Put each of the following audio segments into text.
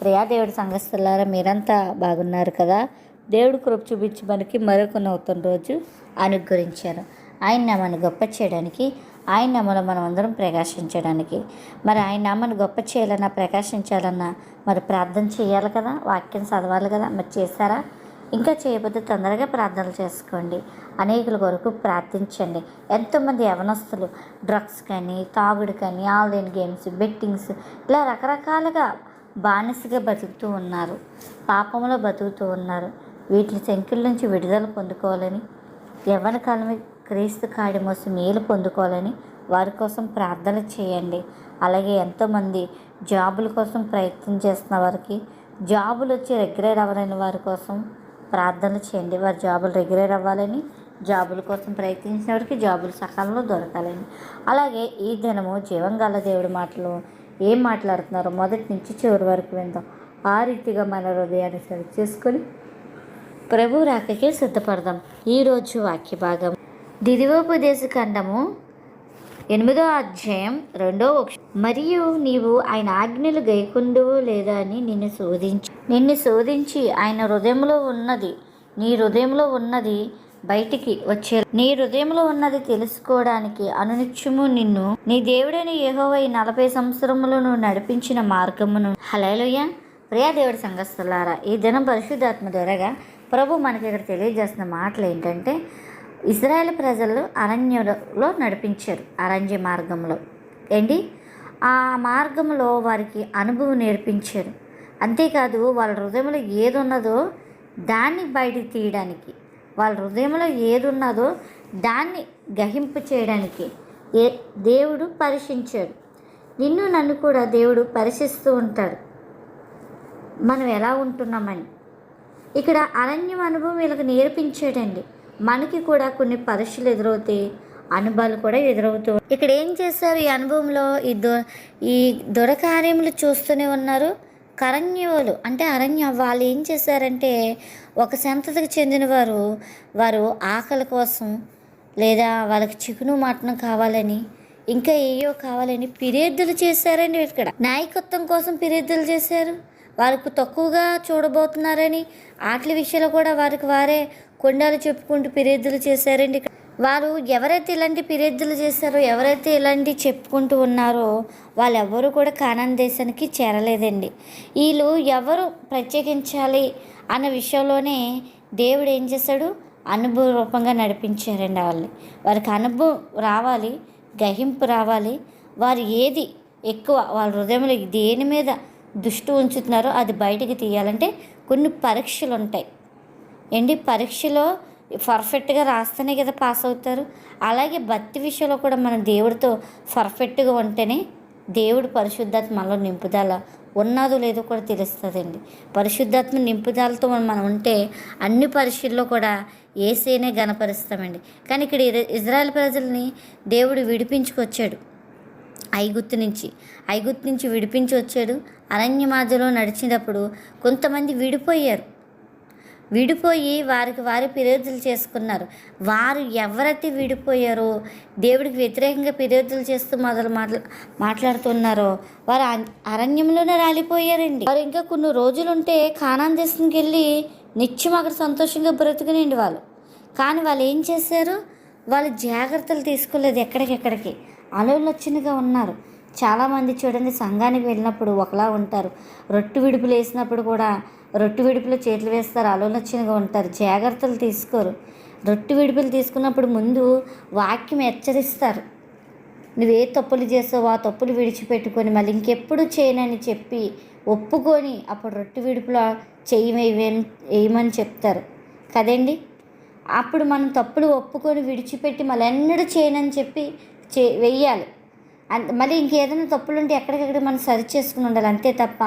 ప్రియా దేవుడి సంఘస్థులారా మీరంతా బాగున్నారు కదా? దేవుడు కృప చూపించి మనకి మరొక నూతన రోజు అనుగ్రహించారు. ఆయన నామాన్ని గొప్ప చేయడానికి ఆయన నామలో మనం అందరం ప్రకాశించడానికి. మరి ఆయన నామాన్ని గొప్ప చేయాలన్నా ప్రకాశించాలన్నా మరి ప్రార్థన చేయాలి కదా? వాక్యం చదవాలి కదా? మరి చేశారా? ఇంకా చేయబోతే తొందరగా ప్రార్థనలు చేసుకోండి. అనేకుల కొరకు ప్రార్థించండి. ఎంతోమంది యవనస్తులు డ్రగ్స్ కానీ తాగుడు కానీ ఆన్లైన్ గేమ్స్ బెట్టింగ్స్ ఇలా రకరకాలుగా బానిసగా బతుకుతూ ఉన్నారు. పాపంలో బతుకుతూ ఉన్నారు. వీటి సంఖ్యల నుంచి విడుదల పొందుకోవాలని యవ్వన కాలమే క్రీస్తు కాడి మోసం మేలు పొందుకోవాలని వారి కోసం ప్రార్థన చేయండి. అలాగే ఎంతోమంది జాబుల కోసం ప్రయత్నం చేస్తున్న వారికి జాబులు వచ్చి రెగ్యులర్ అవ్వలేని వారి కోసం ప్రార్థన చేయండి. వారి జాబులు రెగ్యులర్ అవ్వాలని జాబుల కోసం ప్రయత్నించిన వారికి జాబులు సకాలంలో దొరకాలని. అలాగే ఈ దినము జీవంగాల దేవుడి మాటలు ఏం మాట్లాడుతున్నారో మొదటి నుంచి చివరి వరకు విందాం. ఆ రీతిగా మన హృదయాన్ని సరి చేసుకొని ప్రభు రాకకే సిద్ధపడదాం. ఈరోజు వాక్య భాగం. దిదివోపదేశ ఖండము ఎనిమిదో అధ్యాయం రెండో మరియు నీవు ఆయన ఆజ్ఞలు గైకుండు లేదా అని నిన్ను శోధించి నిన్ను శోధించి ఆయన హృదయంలో ఉన్నది నీ హృదయంలో ఉన్నది బయటికి వచ్చే నీ హృదయంలో ఉన్నది తెలుసుకోవడానికి అనునిత్యము నిన్ను. నీ దేవుడైన యహోవై నలభై సంవత్సరములను నడిపించిన మార్గమును. హలేలుయ ప్రియా దేవుడి సంఘస్థులారా ఈ దినం పరిశుద్ధాత్మ ద్వారాగా ప్రభు మనకి ఇక్కడ తెలియజేస్తున్న మాటలు ఏంటంటే ఇజ్రాయెల్ ప్రజలు అరణ్యంలో నడిపించారు అరణ్య మార్గంలో. ఏంటి? ఆ మార్గంలో వారికి అనుభవం నేర్పించారు. అంతేకాదు వాళ్ళ హృదయంలో ఏది ఉన్నదో దాన్ని బయటికి తీయడానికి వాళ్ళ హృదయంలో ఏది ఉన్నదో దాన్ని గ్రహింపు చేయడానికి ఏ దేవుడు పరీక్షించాడు. నిన్ను నన్ను కూడా దేవుడు పరీక్షిస్తూ ఉంటాడు. మనం ఎలా ఉంటున్నామని. ఇక్కడ అరణ్యం అనుభవం వీళ్ళకి నేర్పించాడండి. మనకి కూడా కొన్ని పరీక్షలు ఎదురవుతాయి అనుభవాలు కూడా ఎదురవుతూ ఇక్కడ ఏం చేస్తారు ఈ అనుభవంలో ఈ దొ ఈ దొరకార్యములు చూస్తూనే ఉన్నారు. కరణ్యులు అంటే అరణ్య వాళ్ళు ఏం చేశారంటే ఒక సంతతికి చెందిన వారు వారు ఆకలి కోసం లేదా వాళ్ళకి చికెను మటన్ కావాలని ఇంకా ఏయో కావాలని ఫిర్యాదులు చేశారండి ఇక్కడ నాయకత్వం కోసం ఫిర్యాదులు చేశారు వారికి తక్కువగా చూడబోతున్నారని ఆటల విషయంలో కూడా వారికి వారే కొండాలు చెప్పుకుంటూ ఫిర్యాదులు చేశారండి ఇక్కడ. వారు ఎవరైతే ఇలాంటి ఫిర్యాదులు చేశారో ఎవరైతే ఇలాంటి చెప్పుకుంటూ ఉన్నారో వాళ్ళెవ్వరూ కూడా కానాన్ దేశానికి చేరలేదండి. వీళ్ళు ఎవరు ప్రత్యేకించాలి అన్న విషయంలోనే దేవుడు ఏం చేశాడు? అనుభవ రూపంగా నడిపించారండి వాళ్ళని వారికి అనుభవం రావాలి గ్రహింపు రావాలి. వారు ఏది ఎక్కువ వాళ్ళ హృదయంలో దేని మీద దృష్టి ఉంచుతున్నారో అది బయటికి తీయాలంటే కొన్ని పరీక్షలు ఉంటాయి ఏంటి? పరీక్షలో పర్ఫెక్ట్గా రాస్తేనే కదా పాస్ అవుతారు. అలాగే భక్తి విషయంలో కూడా మనం దేవుడితో పర్ఫెక్ట్గా ఉంటేనే దేవుడు పరిశుద్ధాత్మ మనలో నింపుదల ఉన్నదో లేదో కూడా తెలుస్తుందండి. పరిశుద్ధాత్మ నింపుదలతో మనం ఉంటే అన్ని పరిస్థితుల్లో కూడా ఏసేనే గనపరుస్తామండి కానీ ఇక్కడ ఇజ్రాయెల్ ప్రజల్ని దేవుడు విడిపించుకొచ్చాడు. ఐగుత్తు నుంచి ఐగుత్తు నుంచి విడిపించి వచ్చాడు అరణ్య మాధ్యలో నడిచినప్పుడు కొంతమంది విడిపోయారు. విడిపోయి వారికి వారి ఫిర్యాదులు చేసుకున్నారు. వారు ఎవరైతే విడిపోయారో దేవుడికి వ్యతిరేకంగా ఫిర్యాదులు చేస్తూ మొదలు మాట్లా మాట్లాడుతున్నారో వారు అరణ్యంలోనే రాలిపోయారండి. వారు ఇంకా కొన్ని రోజులు ఉంటే కానాన్ దేశానికి వెళ్ళి నిత్యం అక్కడ సంతోషంగా బ్రతుకునండి వాళ్ళు. కానీ వాళ్ళు ఏం చేశారు? వాళ్ళు జాగ్రత్తలు తీసుకోలేదు ఎక్కడికెక్కడికి. ఆలోచనగా ఉన్నారు. చాలామంది చూడండి సంఘానికి వెళ్ళినప్పుడు ఒకలా ఉంటారు. రొట్టు విడుపులు వేసినప్పుడు కూడా రొట్టు విడుపులో చేతులు వేస్తారు ఆలోచనగా ఉంటారు. జాగ్రత్తలు తీసుకోరు. రొట్టు విడుపులు తీసుకున్నప్పుడు ముందు వాక్యం హెచ్చరిస్తారు. నువ్వు ఏ తప్పులు చేసావో ఆ తప్పులు విడిచిపెట్టుకొని మళ్ళీ ఇంకెప్పుడు చేయనని చెప్పి ఒప్పుకొని అప్పుడు రొట్టె విడుపులో చెయ్యి వేయమని చెప్తారు. కదండి? అప్పుడు మనం తప్పులు ఒప్పుకొని విడిచిపెట్టి మళ్ళీ ఎన్నడూ చేయనని చెప్పి చే వెయ్యాలి అంత మళ్ళీ ఇంకేదైనా తప్పులు ఉంటే ఎక్కడికెక్కడ మనం సరి చేసుకుని ఉండాలి. అంతే తప్ప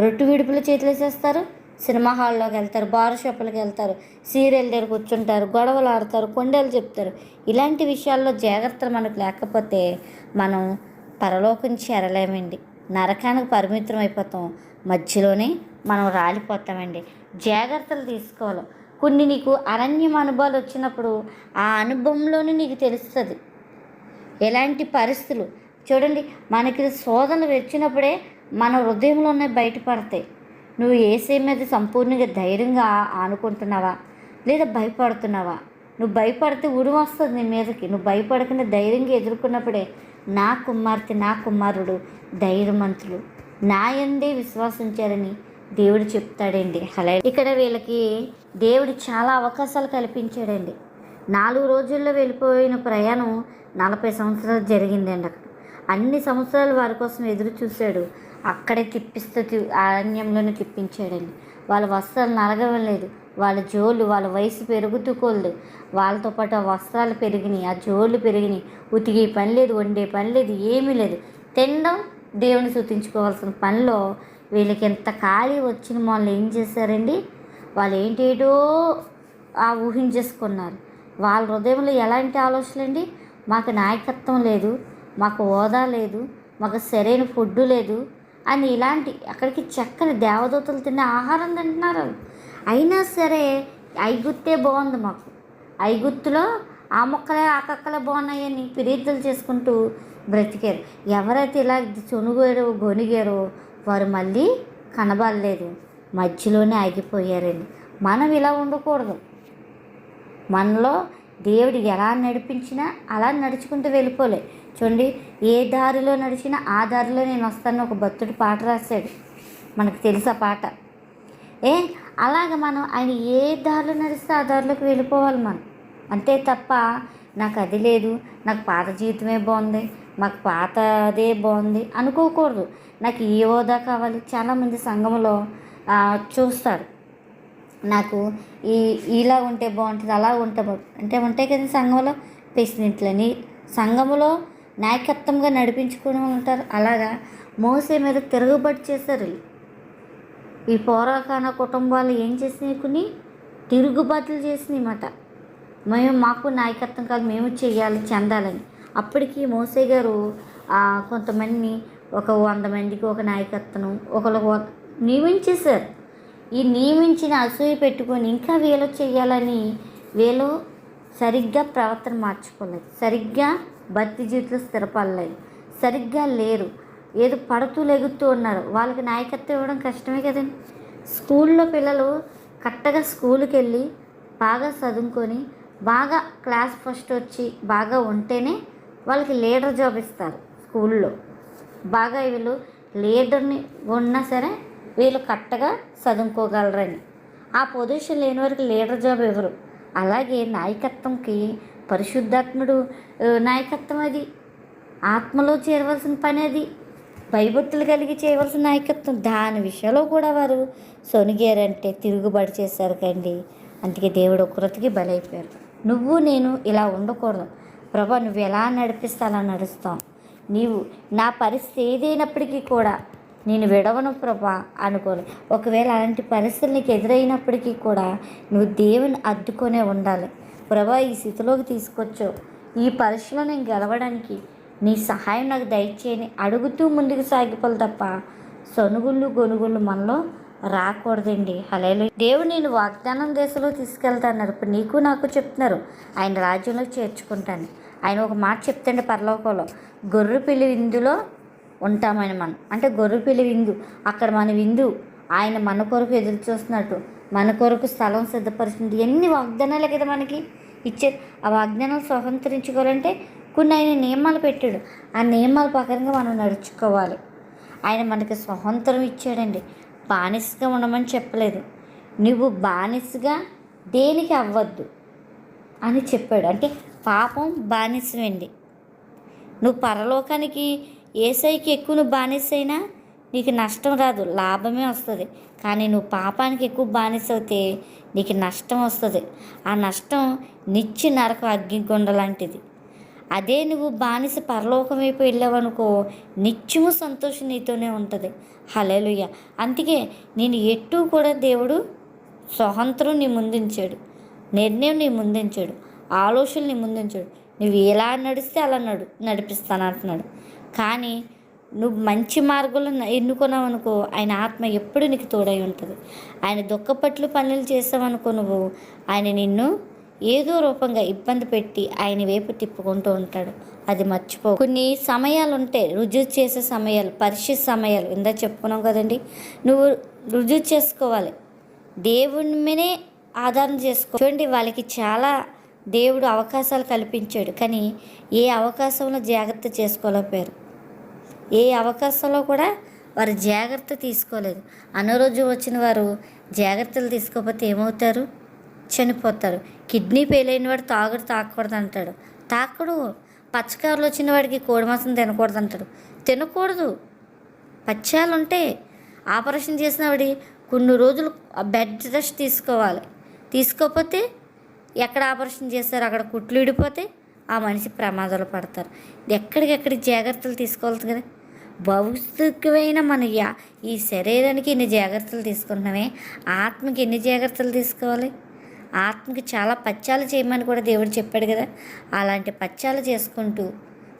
రొట్టు విడుపులు చేతులు చేస్తారు సినిమా హాల్లోకి వెళ్తారు బార్ షాపులకు వెళ్తారు సీరియల్ దగ్గర కూర్చుంటారు గొడవలు ఆడతారు కొండలు చెప్తారు. ఇలాంటి విషయాల్లో జాగ్రత్తలు మనకు లేకపోతే మనం పరలోకం చేరలేమండి. నరకానికి పరిమితం అయిపోతాం. మధ్యలోనే మనం రాలిపోతామండి. జాగ్రత్తలు తీసుకోవాలి. కొన్ని నీకు అరణ్యం అనుభవాలు వచ్చినప్పుడు ఆ అనుభవంలోనే నీకు తెలుస్తుంది. ఎలాంటి పరిస్థితులు? చూడండి మనకి శోధనలు వచ్చినప్పుడే మన హృదయంలోనే బయటపడతాయి. నువ్వు ఏసే మీద సంపూర్ణంగా ధైర్యంగా ఆనుకుంటున్నావా? లేదా భయపడుతున్నావా? నువ్వు భయపడితే ఉరుము వస్తుంది నీ మీదకి. నువ్వు భయపడకుండా ధైర్యంగా ఎదుర్కొన్నప్పుడే నా కుమార్తె నా కుమారుడు ధైర్యవంతులు. నా ఎందే విశ్వాసించారని దేవుడు చెప్తాడండి. అలా ఇక్కడ వీళ్ళకి దేవుడు చాలా అవకాశాలు కల్పించాడండి. నాలుగు రోజుల్లో వెళ్ళిపోయిన ప్రయాణం నలభై సంవత్సరాలు జరిగిందండి అక్కడ అన్ని సంవత్సరాలు వారి కోసం ఎదురు చూశాడు. అక్కడే తిప్పిస్తూ అరణ్యంలోనే తిప్పించాడండి. వాళ్ళ వస్త్రాలు నలగవలేదు. వాళ్ళ జోళ్ళు వాళ్ళ వయసు పెరుగుతూ కొలదు. వాళ్ళతో పాటు ఆ వస్త్రాలు పెరిగినాయి ఆ జోళ్ళు పెరిగినాయి. ఉతికే పని లేదు వండే పని లేదు ఏమీ లేదు. తినడం దేవుని సూచించుకోవాల్సిన పనిలో వీళ్ళకి ఎంత ఖాళీ వచ్చిన వాళ్ళు ఏం చేశారండి? వాళ్ళు ఏంటేటో ఆ ఊహించేసుకున్నారు. వాళ్ళ హృదయంలో ఎలాంటి ఆలోచనలండి మాకు నాయకత్వం లేదు మాకు హోదా లేదు మాకు సరైన ఫుడ్ లేదు అని ఇలాంటి అక్కడికి చక్కని దేవదూతలు తినే ఆహారం తింటున్నారు అయినా సరే ఐగుత్తే బాగుంది మాకు. ఐగుత్తులో ఆ మొక్కలే ఆ కక్కలే బాగున్నాయని పిరీతులు చేసుకుంటూ బ్రతికారు. ఎవరైతే ఇలా చొనుగారో గొనిగారో వారు మళ్ళీ కనబడలేదు. మధ్యలోనే ఆగిపోయారని మనం ఇలా ఉండకూడదు. మనలో దేవుడు ఎలా నడిపించినా అలా నడుచుకుంటూ వెళ్ళిపోలే. చూడండి ఏ దారిలో నడిచినా ఆ దారిలో నేను వస్తాను ఒక భక్తుడు పాట రాశాడు. మనకు తెలుసు ఆ పాట. ఏ అలాగ మనం ఆయన ఏ దారిలో నడిస్తే ఆ దారిలోకి వెళ్ళిపోవాలి మనం. అంతే తప్ప నాకు అది లేదు నాకు పాత జీవితమే బాగుంది మాకు పాత అదే బాగుంది అనుకోకూడదు. నాకు ఈ హోదా కావాలి. చాలామంది సంఘంలో చూస్తారు. నాకు ఈ ఇలా ఉంటే బాగుంటుంది అలా ఉంటే బాగుంటుంది. అంటే ఉంటాయి కదా సంఘంలో ప్రెసిడెంట్లని సంఘములో నాయకత్వంగా నడిపించుకుని ఉంటారు. అలాగా మోసే మీద తిరుగుబడి చేశారు. ఈ పోరాకాన కుటుంబాలు ఏం చేసినాయి కొన్ని తిరుగుబాట్లు చేసినాయి మాట. మేము మాకు నాయకత్వం కాదు మేము చేయాలి చెందాలని. అప్పటికి మోసే గారు కొంతమంది కొంతమందిని ఒక వంద మందికి ఒక నాయకత్వం ఒకరు నియమించేశారు. ఈ నియమించిన అసూయ పెట్టుకొని ఇంకా వీళ్ళు చేయాలని వీళ్ళు సరిగ్గా ప్రవర్తన మార్చుకోలేదు. సరిగ్గా భక్తి జీవితంలో స్థిరపడలేదు. సరిగ్గా లేరు. ఏదో పడుతూ లెగుతూ ఉన్నారు. వాళ్ళకి నాయకత్వం ఇవ్వడం కష్టమే కదండి. స్కూల్లో పిల్లలు కరెక్ట్గా స్కూల్కి వెళ్ళి బాగా చదువుకొని బాగా క్లాస్ ఫస్ట్ వచ్చి బాగా ఉంటేనే వాళ్ళకి లీడర్ జాబ్ ఇస్తారు స్కూల్లో. బాగా వీళ్ళు లీడర్ని ఉన్నా సరే వీళ్ళు కరెక్ట్గా చదువుకోగలరని. ఆ పొజిషన్ లేని వారికి లీడర్ జాబ్ ఇవ్వరు. అలాగే నాయకత్వంకి పరిశుద్ధాత్ముడు నాయకత్వం అది. ఆత్మలో చేరవలసిన పని అది. భయభక్తులు కలిగి చేయవలసిన నాయకత్వం. దాని విషయంలో కూడా వారు సొనిగారంటే తిరుగుబాటు చేశారు కండి. అందుకే దేవుడు ఒకరతికి బలైపోయారు. నువ్వు నేను ఇలా ఉండకూడదు. ప్రభా నువ్వు ఎలా నడిపిస్తా అలా నడుస్తాం. నీవు నా పరిస్థితి ఏదైనప్పటికీ కూడా నేను విడవను ప్రభా అనుకోలే ఒకవేళ అలాంటి పరిస్థితులు నీకు ఎదురైనప్పటికీ కూడా నువ్వు దేవుని అద్దుకొనే ఉండాలి. ప్రభా ఈ స్థితిలోకి తీసుకొచ్చావు. ఈ పరీక్షలో నేను గెలవడానికి నీ సహాయం నాకు దయచేయని అడుగుతూ ముందుకు సాగిపోలు తప్ప సొనుగుళ్ళు గొనుగుళ్ళు మనలో రాకూడదండి. హలేలు దేవుడు నేను వాగ్దానం దేశంలో తీసుకెళ్తాన్నారు ఇప్పుడు నీకు నాకు చెప్తున్నారు. ఆయన రాజ్యంలో చేర్చుకుంటాను. ఆయన ఒక మాట చెప్తాండి పరలోకంలో. గొర్రె పిల్లి విందులో ఉంటామని మనం. అంటే గొర్రె పిల్లి విందు. అక్కడ మన విందు. ఆయన మన కొరకు ఎదురు చూస్తున్నట్టు. మన కొరకు స్థలం సిద్ధపరుస్తుంది ఎన్ని వాగ్దానాలే కదా మనకి ఇచ్చారు ఆ వాగ్దానాలు స్వతంత్రించుకోవాలంటే కొన్ని ఆయన నియమాలు పెట్టాడు. ఆ నియమాల ప్రకారంగా మనం నడుచుకోవాలి. ఆయన మనకి స్వతంత్రం ఇచ్చాడండి. బానిసగా ఉండమని చెప్పలేదు. నువ్వు బానిసగా దేనికి అవ్వద్దు అని చెప్పాడు. అంటే పాపం బానిసమండి. నువ్వు పరలోకానికి ఏసైకి ఎక్కువ నువ్వు బానిసైనా నీకు నష్టం రాదు లాభమే వస్తుంది. కానీ నువ్వు పాపానికి ఎక్కువ బానిసవుతే నీకు నష్టం వస్తుంది. ఆ నష్టం నిత్య నరక అగ్గిగుండ లాంటిది. అదే నువ్వు బానిస పరలోకం వైపు వెళ్ళావనుకో నిత్యము సంతోషం నీతోనే ఉంటుంది. హలేలుయ్య అందుకే నేను ఎటు కూడా దేవుడు స్వతంత్రం నీ ముందుంచాడు. నిర్ణయం నీ ముందుంచాడు. ఆలోచనలు నీ ముందుంచాడు. నువ్వు ఎలా నడిస్తే అలా నడు నడిపిస్తాను అంటున్నాడు. కానీ నువ్వు మంచి మార్గంలో ఎన్నుకున్నావు అనుకో ఆయన ఆత్మ ఎప్పుడు నీకు తోడై ఉంటుంది. ఆయన దుఃఖపట్లు పనులు చేసావనుకో నువ్వు ఆయన నిన్ను ఏదో రూపంగా ఇబ్బంది పెట్టి ఆయన వైపు తిప్పుకుంటూ ఉంటాడు. అది మర్చిపో. కొన్ని సమయాలు ఉంటాయి రుజువు చేసే సమయాలు పరిస్థితి సమయాలు ఇందా చెప్పుకున్నాం కదండి? నువ్వు రుజువు చేసుకోవాలి. దేవుని మీదే ఆధారం చేసుకో. చూడండి వాళ్ళకి చాలా దేవుడు అవకాశాలు కల్పించాడు. కానీ ఏ అవకాశంలో జాగ్రత్త చేసుకోలేకపోయారు. ఏ అవకాశంలో కూడా వారు జాగ్రత్త తీసుకోలేదు. అనారోగ్యం వచ్చిన వారు జాగ్రత్తలు తీసుకోకపోతే ఏమవుతారు? చనిపోతారు. కిడ్నీ ఫెయిల్ అయిన వాడు తాగుడు తాగకూడదు అంటాడు తాకడు పచ్చకారులు వచ్చిన వాడికి కోడి మాంసం తినకూడదు అంటాడు తినకూడదు. పచ్చాలు ఉంటే ఆపరేషన్ చేసిన వాడి కొన్ని రోజులు బెడ్ రెస్ట్ తీసుకోవాలి. తీసుకోకపోతే ఎక్కడ ఆపరేషన్ చేస్తారు అక్కడ కుట్లు విడిపోతే ఆ మనిషి ప్రమాదాలు పడతారు. ఎక్కడికెక్కడికి జాగ్రత్తలు తీసుకోవాలి కదా. భౌతికమైన మన యా- ఈ శరీరానికి ఎన్ని జాగ్రత్తలు తీసుకుంటున్నామే? ఆత్మకి ఎన్ని జాగ్రత్తలు తీసుకోవాలి? ఆత్మకి చాలా పచ్చాలు చేయమని కూడా దేవుడు చెప్పాడు కదా. అలాంటి పచ్చాలు చేసుకుంటూ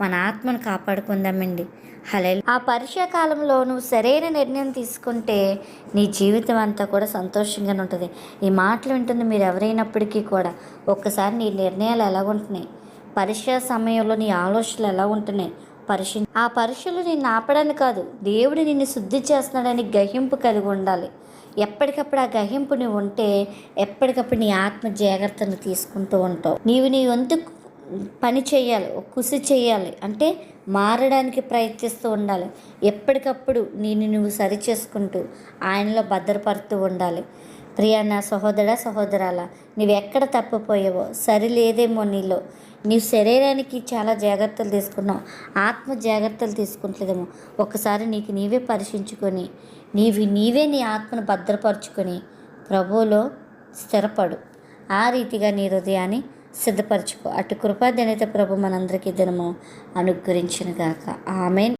మన ఆత్మను కాపాడుకుందామండి. హలే ఆ పరీక్షా కాలంలో నువ్వు సరైన నిర్ణయం తీసుకుంటే నీ జీవితం అంతా కూడా సంతోషంగానే ఉంటుంది. ఈ మాటలు వింటుంది మీరు ఎవరైనప్పటికీ కూడా ఒక్కసారి నీ నిర్ణయాలు ఎలా ఉంటున్నాయి పరీక్ష సమయంలో నీ ఆలోచనలు ఎలా ఉంటున్నాయి? పరుషు ఆ పరుషులు నిన్ను ఆపడానికి కాదు దేవుడు నిన్ను శుద్ధి చేస్తున్నాడని గ్రహింపు కలిగి ఉండాలి. ఎప్పటికప్పుడు ఆ గహింపుని ఉంటే ఎప్పటికప్పుడు నీ ఆత్మ జాగ్రత్తను తీసుకుంటూ ఉంటావు. నీవు నీ వంతు పని చేయాలి కృషి చేయాలి అంటే మారడానికి ప్రయత్నిస్తూ ఉండాలి. ఎప్పటికప్పుడు నేను నువ్వు సరి చేసుకుంటూ ఆయనలో భద్రపడుతూ ఉండాలి. ప్రియా నా సహోదర సహోదరాల నువ్వెక్కడ తప్పిపోయావో సరి లేదేమో నీలో. నీ శరీరానికి చాలా జాగ్రత్తలు తీసుకున్నావు. ఆత్మ జాగ్రత్తలు తీసుకుంటలేదేమో. ఒకసారి నీకు నీవే పరీక్షించుకొని నీవి నీవే నీ ఆత్మను భద్రపరుచుకొని ప్రభువులో స్థిరపడు. ఆ రీతిగా నీ హృదయాన్ని సిద్ధపరచుకో. అటు కృపాదనైతే ప్రభు మనందరికీ దినము అనుగ్రహించిన గాక ఆమెన్.